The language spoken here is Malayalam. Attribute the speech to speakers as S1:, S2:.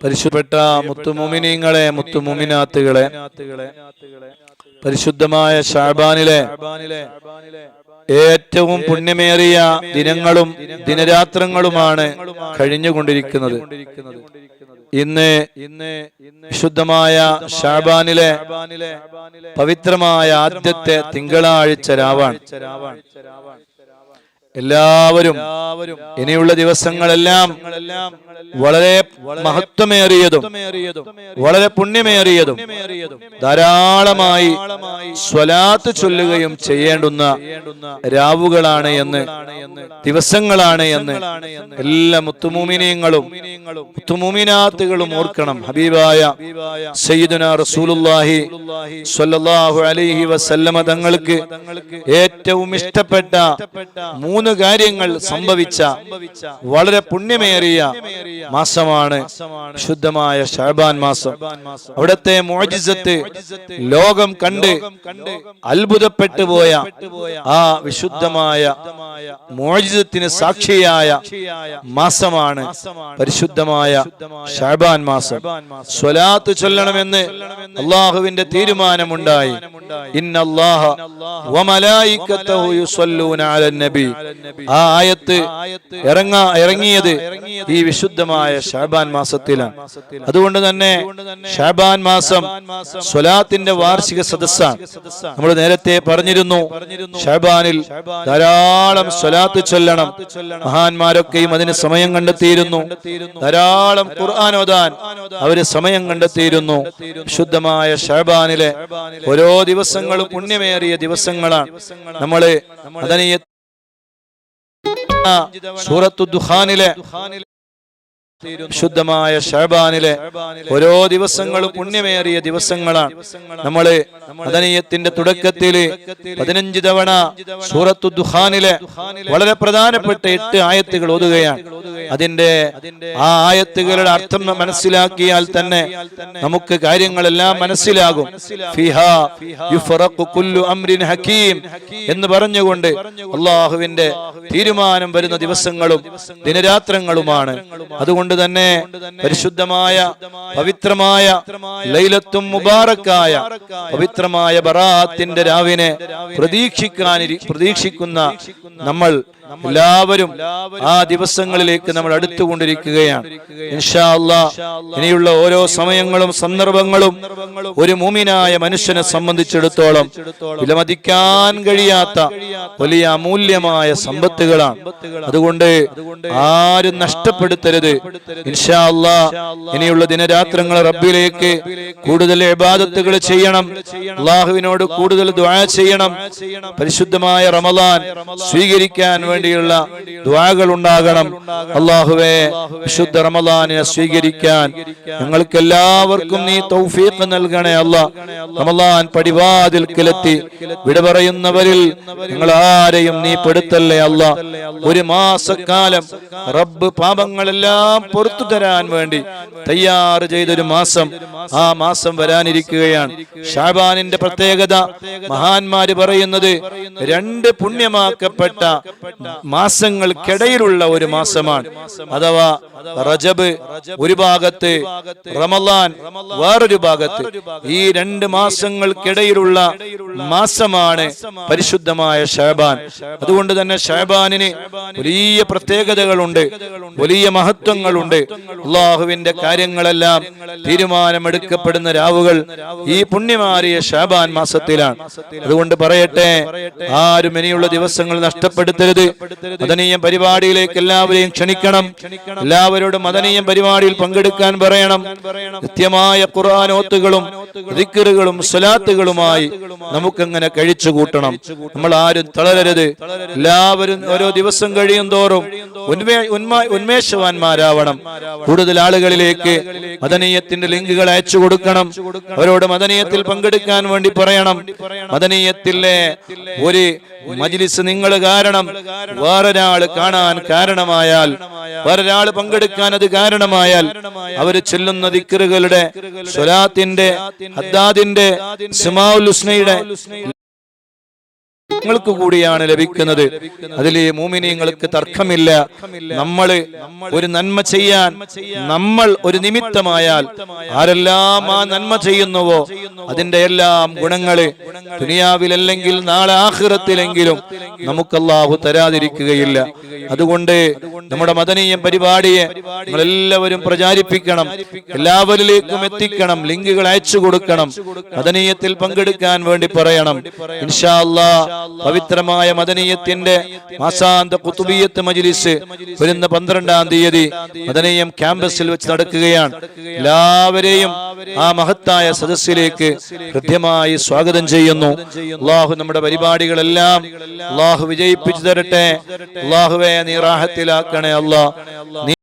S1: പരിശുദ്ധപ്പെട്ട മുത്തുമുമിനീങ്ങളെ മുത്തുമുമിനാത്തുകളെ പരിശുദ്ധമായ ഷാബാനിലെ ഏറ്റവും പുണ്യമേറിയ ദിനങ്ങളും ദിനരാത്രങ്ങളുമാണ് കഴിഞ്ഞുകൊണ്ടിരിക്കുന്നത്. ഇന്ന് ഇന്ന് വിശുദ്ധമായ ഷാബാനിലെ പവിത്രമായ ആദ്യത്തെ തിങ്കളാഴ്ച രാവാണ്. എല്ലാവരും ഇനിയുള്ള ദിവസങ്ങളെല്ലാം വളരെ മഹത്വമേറിയതും വളരെ പുണ്യമേറിയതും ധാരാളമായി സ്വലാത്ത് ചൊല്ലുകയും ചെയ്യേണ്ടുന്ന രാവുകളാണ് എന്ന് ദിവസങ്ങളാണ് എന്ന് എല്ലാ മുത്തുമൂമിനീങ്ങളും മുത്തുമൂമിനാത്തുകളും ഓർക്കണം. ഹബീബായ സയ്യിദുന റസൂലുള്ളാഹി സ്വല്ലല്ലാഹു അലൈഹി വസല്ലമ തങ്ങൾക്ക് ഏറ്റവും ഇഷ്ടപ്പെട്ട മൂന്ന് കാര്യങ്ങൾ സംഭവിച്ച വളരെ പുണ്യമേറിയ മാസമാണ് ശുദ്ധമായ ഷാബാൻ മാസം. അവിടത്തെ മോജിസത്ത് ലോകം കണ്ട് അത്ഭുതപ്പെട്ടു പോയ ആ വിശുദ്ധമായ മോജിസത്തിന് സാക്ഷിയായ മാസമാണ് പരിശുദ്ധമായ ഷാബാൻ മാസം. സ്വലാത്ത് ചൊല്ലണമെന്ന് അള്ളാഹുവിന്റെ തീരുമാനമുണ്ടായി. നബി. ആ ആയത്ത് ഇറങ്ങ ഇറങ്ങിയത് ഈ വിശുദ്ധമായ ഷാബാൻ മാസത്തിലാണ്. അതുകൊണ്ട് തന്നെ ഷാബാൻ മാസം സ്വലാത്തിന്റെ വാർഷിക സദസ്സാണ്. നമ്മൾ നേരത്തെ പറഞ്ഞിരുന്നു ഷാബാനിൽ ധാരാളം സ്വലാത്ത് ചൊല്ലണം. മഹാന്മാരൊക്കെയും അതിന് സമയം കണ്ടെത്തിയിരുന്നു. ധാരാളം ഖുർആൻ ഓതാൻ അവർ സമയം കണ്ടെത്തിയിരുന്നു. ശുദ്ധമായ ഷഹബാനിലെ ഓരോ ദിവസങ്ങളും പുണ്യമേറിയ ദിവസങ്ങളാണ്. നമ്മളെ സൂറത്തു ദുഖാനിലെ ശുദ്ധമായ ഷാബാനിലെ ഓരോ ദിവസങ്ങളും പുണ്യമേറിയ ദിവസങ്ങളാണ്. നമ്മൾ മദനീയത്തിന്റെ തുടക്കത്തിൽ പതിനഞ്ച് തവണ സൂറത്തു ദുഹാനിലെ വളരെ പ്രധാനപ്പെട്ട എട്ട് ആയത്തുകൾ ഓതുകയാണ്. അതിന്റെ ആ ആയത്തുകളുടെ അർത്ഥം മനസ്സിലാക്കിയാൽ തന്നെ നമുക്ക് കാര്യങ്ങളെല്ലാം മനസ്സിലാകും. ഹക്കീം എന്ന് പറഞ്ഞുകൊണ്ട് അള്ളാഹുവിന്റെ തീരുമാനം വരുന്ന ദിവസങ്ങളും ദിനരാത്രങ്ങളുമാണ്. അതുകൊണ്ട് തന്നെ പരിശുദ്ധമായ പവിത്രമായ ലൈലത്തും മുബാറക്കായ പവിത്രമായ ബറാത്തിന്റെ രാവിനെ പ്രതീക്ഷിക്കാൻ പ്രതീക്ഷിക്കുന്ന നമ്മൾ എല്ലാവരും ആ ദിവസങ്ങളിലേക്ക് നമ്മൾ അടുത്തുകൊണ്ടിരിക്കുകയാണ്. ഇനിയുള്ള ഓരോ സമയങ്ങളും സന്ദർഭങ്ങളും ഒരു മുമിനായ മനുഷ്യനെ സംബന്ധിച്ചിടത്തോളം വിലമതിക്കാൻ കഴിയാത്ത വലിയ അമൂല്യമായ സമ്പത്തുകളാണ്. അതുകൊണ്ട് ആരും നഷ്ടപ്പെടുത്തരുത്. ഇൻഷാ ഇനിയുള്ള ദിനരാത്രങ്ങൾ റബ്ബിലേക്ക് കൂടുതൽ ഇബാദത്തുകൾ ചെയ്യണം. അള്ളാഹുവിനോട് കൂടുതൽ ദുആ ചെയ്യണം. പരിശുദ്ധമായ റമദാൻ സ്വീകരിക്കാൻ വേണ്ടിയുള്ള ദ്വാകൾ ഉണ്ടാകണം അള്ളാഹുവെ വിശുദ്ധ റമദാനിനെ സ്വീകരിക്കാൻ ഞങ്ങൾക്ക് എല്ലാവർക്കും നീ തൗഫീഖ് നൽകണേ അല്ല. റമദാൻ പടിവാതിൽക്കിലെത്തി വിട പറയുന്നവരിൽ ഞങ്ങൾ ആരെയും നീ പെടുത്തല്ലേ അല്ല. ഒരു മാസക്കാലം റബ്ബ് പാപങ്ങളെല്ലാം പുറത്തു തരാൻ വേണ്ടി തയ്യാർ ചെയ്തൊരു മാസം ആ മാസം വരാനിരിക്കുകയാണ്. ഷാബാനിന്റെ പ്രത്യേകത മഹാന്മാര് പറയുന്നത് രണ്ട് പുണ്യമാക്കപ്പെട്ട മാസങ്ങൾക്കിടയിലുള്ള ഒരു മാസമാണ്. അഥവാ റജബ് ഒരു ഭാഗത്ത് റമലാൻ വേറൊരു ഭാഗത്ത്. ഈ രണ്ട് മാസങ്ങൾക്കിടയിലുള്ള മാസമാണ് പരിശുദ്ധമായ ഷഹബാൻ അതുകൊണ്ട് തന്നെ ഷഹബാനിന് വലിയ പ്രത്യേകതകളുണ്ട് വലിയ മഹത്വങ്ങളുണ്ട്. അള്ളാഹുവിന്റെ കാര്യങ്ങളെല്ലാം തീരുമാനമെടുക്കപ്പെടുന്ന രാവുകൾ ഈ പുണ്യമാറിയ ഷാബാൻ മാസത്തിലാണ്. അതുകൊണ്ട് പറയട്ടെ ആരും ഇനിയുള്ള ദിവസങ്ങൾ നഷ്ടപ്പെടുത്തരുത്. മദനീയ പരിപാടിയിലേക്ക് എല്ലാവരെയും ക്ഷണിക്കണം. എല്ലാവരോടും മദനീയം പരിപാടിയിൽ പങ്കെടുക്കാൻ പറയണം. കൃത്യമായ ഖുർആാനോത്തുകളും ദിക്കറുകളും സ്വലാത്തുകളുമായി നമുക്കങ്ങനെ കഴിച്ചു കൂട്ടണം നമ്മൾ ആരും തളരരുത്. എല്ലാവരും ഓരോ ദിവസം കഴിയും തോറും ഉന്മേഷവാന്മാരാവണം. കൂടുതൽ ആളുകളിലേക്ക് മദനീയത്തിന്റെ ലിങ്കുകൾ അയച്ചു കൊടുക്കണം. അവരോട് മദനീയത്തിൽ പങ്കെടുക്കാൻ വേണ്ടി പറയണം. മദനീയത്തിലെ ഒരു മജിലിസ് നിങ്ങൾ കാരണം വേറൊരാൾ കാണാൻ കാരണമായാൽ വേറൊരാൾ പങ്കെടുക്കാൻ അത് കാരണമായാൽ അവർ ചെല്ലുന്ന ദിക്കറുകളുടെ സ്വലാത്തിന്റെ ഹദ്ദാദിന്റെ സിമാഉൽ ഹുസ്നയുടെ നിങ്ങൾക്ക് കൂടിയാണ് ലഭിക്കുന്നത്. അതിൽ മൂമിനിയങ്ങൾക്ക് തർക്കമില്ല. നമ്മൾ ഒരു നന്മ ചെയ്യാൻ നമ്മൾ ഒരു നിമിത്തമായാൽ ആരെല്ലാം ആ നന്മ ചെയ്യുന്നുവോ അതിന്റെ എല്ലാം ഗുണങ്ങൾ ദുനിയാവിലല്ലെങ്കിൽ നാളെ ആഹ്റത്തിലെങ്കിലും നമുക്ക് അള്ളാഹു തരാതിരിക്കുകയില്ല. അതുകൊണ്ട് നമ്മുടെ മദനീയം പരിപാടിയെ നമ്മളെല്ലാവരും പ്രചാരിപ്പിക്കണം. എല്ലാവരിലേക്കും എത്തിക്കണം. ലിങ്കുകൾ അയച്ചു കൊടുക്കണം. മദനീയത്തിൽ പങ്കെടുക്കാൻ വേണ്ടി പറയണം. ഇൻഷാ അല്ലാ പവിത്രമായ മദനീയത്തിന്റെ മാസാന്ത കുത്തുബിയത്ത് മജിലിസ് വരുന്ന പന്ത്രണ്ടാം തീയതി മദനീയം ക്യാമ്പസിൽ വെച്ച് നടക്കുകയാണ്. എല്ലാവരെയും ആ മഹത്തായ സദസ്സിലേക്ക് ഹൃദ്യമായി സ്വാഗതം ചെയ്യുന്നു. അള്ളാഹു നമ്മുടെ പരിപാടികളെല്ലാം അള്ളാഹു വിജയിപ്പിച്ചു തരട്ടെ. അള്ളാഹുവെ നീറാഹത്തിലാക്കണേ അള്ളാഹ്